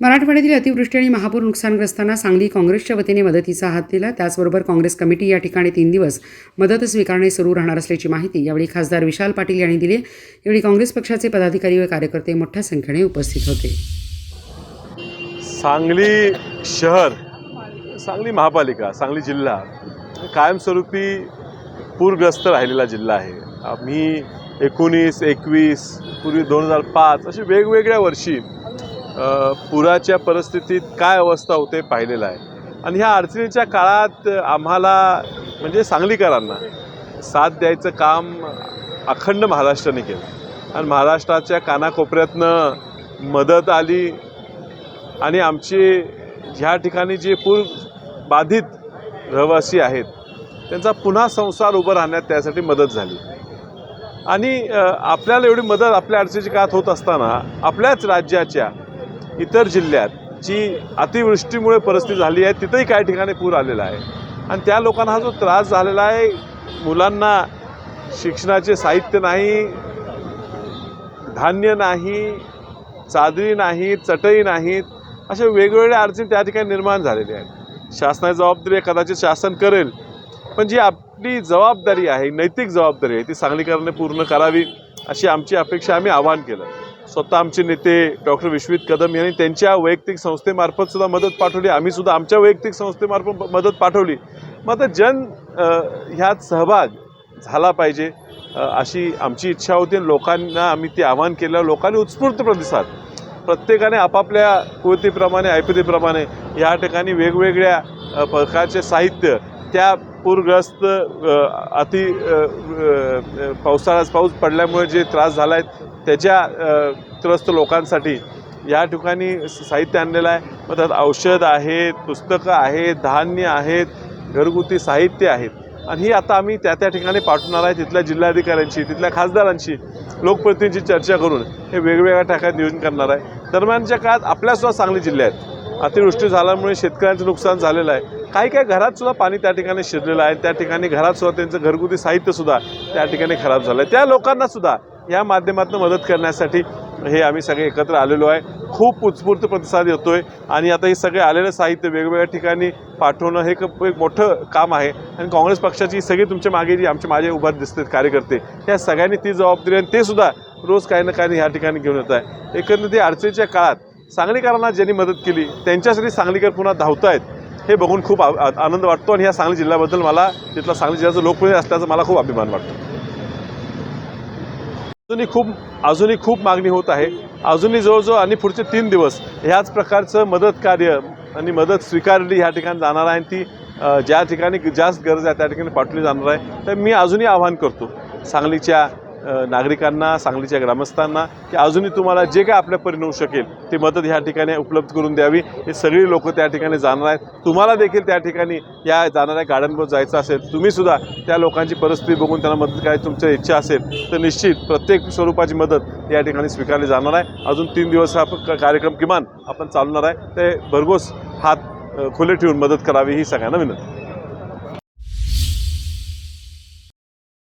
मराठवाड्यातील अतिवृष्टी आणि महापूर नुकसानग्रस्तांना सांगली काँग्रेसच्या वतीने मदतीचा हात दिला. त्याचबरोबर काँग्रेस कमिटी या ठिकाणी तीन दिवस मदत स्वीकारणे सुरू राहणार असल्याची माहिती यावेळी खासदार विशाल पाटील यांनी दिली. यावेळी काँग्रेस पक्षाचे पदाधिकारी व कार्यकर्ते मोठ्या संख्येने उपस्थित होते. सांगली शहर सांगली महापालिका सांगली जिल्हा कायमस्वरूपी पूरग्रस्त राहिलेला जिल्हा आहे. आम्ही एकोणीस एकवीस पूर्वी दोन हजार पाच अशी वेगवेगळ्या वर्षी पुराच्या परिस्थितीत काय अवस्था होते पाहिलेलं आहे? आणि ह्या अडचणीच्या काळात आम्हाला म्हणजे सांगलीकरांना साथ द्यायचं काम अखंड महाराष्ट्राने केलं. आणि महाराष्ट्राच्या कानाकोपऱ्यातनं मदत आली आणि आमचे ह्या ठिकाणी जे पूर बाधित रहिवासी आहेत त्यांचा पुन्हा संसार उभं राहण्यात त्यासाठी मदत झाली. आणि आपल्याला एवढी मदत आपल्या अडचणीच्या काळात होत असताना आपल्याच राज्याच्या इतर जिल्ह्यात जी अतिवृष्टीमुळे परिस्थिती झाली आहे तिथंही काही ठिकाणी पूर आलेला आहे. आणि त्या लोकांना हा जो त्रास झालेला आहे मुलांना शिक्षणाचे साहित्य नाही धान्य नाही चादरी नाहीत चटई नाहीत अशा वेगवेगळ्या अडचणी त्या ठिकाणी निर्माण झालेल्या आहेत. शासनाची जबाबदारी कदाचित शासन करेल पण जी आपली जबाबदारी आहे नैतिक जबाबदारी आहे ती सांगलीकरांनी पूर्ण करावी अशी आमची अपेक्षा आम्ही आवाहन केलं. स्वतः आमचे नेते डॉक्टर विश्वित कदम यांनी त्यांच्या वैयक्तिक संस्थेमार्फत सुद्धा मदत पाठवली. आम्ही सुद्धा आमच्या वैयक्तिक संस्थेमार्फत मदत पाठवली. मग आता जन ह्यात सहभाग झाला पाहिजे अशी आमची इच्छा होती. आणि लोकांना आम्ही ते आवाहन केलं. लोकांनी उत्स्फूर्त प्रतिसाद. प्रत्येकाने आपापल्या कुवतीप्रमाणे ऐपतीप्रमाणे या ठिकाणी वेगवेगळ्या प्रकारचे साहित्य त्या पूरग्रस्त अति अ, पावसाळ्यात पाऊस पडल्यामुळे जे त्रास झाला आहे त्याच्या त्रस्त लोकांसाठी या ठिकाणी साहित्य आणलेलं आहे. मग त्यात औषध आहेत पुस्तकं आहेत धान्य आहेत घरगुती साहित्य आहेत. आणि ही आता आम्ही त्या त्या ठिकाणी पाठवणार आहे तिथल्या जिल्हाधिकाऱ्यांशी तिथल्या खासदारांशी लोकप्रतिनिधींची चर्चा करून हे वेगवेगळ्या ठिकाणी नियोजन करणार आहे. दरम्यानच्या काळात आपल्यासुद्धा सांगली जिल्ह्यात अतिवृष्टी झाल्यामुळे शेतकऱ्यांचं नुकसान झालेलं आहे. काही काही घरातसुद्धा पाणी त्या ठिकाणी शिरलेलं आहे. त्या ठिकाणी घरातसुद्धा त्यांचं घरगुती साहित्यसुद्धा त्या ठिकाणी खराब झालं आहे त्या लोकांनासुद्धा या माध्यमातून मदत करण्यासाठी हे आम्ही सगळे एकत्र आलेलो आहे. खूप उत्स्फूर्त प्रतिसाद येतो आहे आणि आता हे सगळे आलेलं साहित्य वेगवेगळ्या ठिकाणी पाठवणं हे एक मोठं काम आहे. आणि काँग्रेस पक्षाची सगळी तुमच्या मागे जी आमच्या माझे उभार दिसतात कार्यकर्ते त्या सगळ्यांनी ती जबाबदारी आणि ते सुद्धा रोज काही ना काही ह्या ठिकाणी घेऊन येत आहे. एकंदरीत या अडचणीच्या काळात सांगलीकरांना ज्यांनी मदत केली त्यांच्यासाठी सांगलीकर पुन्हा धावत आहेत हे बघून खूप आ- आनंद वाटतो. आणि ह्या सांगली जिल्ह्याबद्दल मला तिथला सांगली जिल्ह्याचं लोकप्रिय असल्याचा मला खूप अभिमान वाटतो. अजूनही खूप अजूनही खूप मागणी होत आहे. अजूनही जवळजवळ आणि पुढचे तीन दिवस ह्याच प्रकारचं मदत कार्य आणि मदत स्वीकारली ह्या ठिकाणी जाणार आहे आणि ती ज्या ठिकाणी जास्त गरज आहे त्या ठिकाणी पाठवली जाणार आहे. तर मी अजूनही आवाहन करतो सांगलीच्या नागरिकांना सांगलीच्या ग्रामस्थांना की अजूनही तुम्हाला जे काय आपल्या परीने होऊ शकेल ती मदत ह्या ठिकाणी उपलब्ध करून द्यावी. हे सगळी लोक त्या ठिकाणी जाणार आहेत. तुम्हाला देखील त्या ठिकाणी या जाणाऱ्या गाड्यांवर जायचं असेल तुम्हीसुद्धा त्या लोकांची परिस्थिती बघून त्यांना मदत करायची तुमची इच्छा असेल तर निश्चित प्रत्येक स्वरूपाची मदत या ठिकाणी स्वीकारली जाणार आहे. अजून तीन दिवस हा कार्यक्रम किमान आपण चालवणार आहे. ते भरघोस हात खुले ठेवून मदत करावी ही सगळ्यांना विनंती.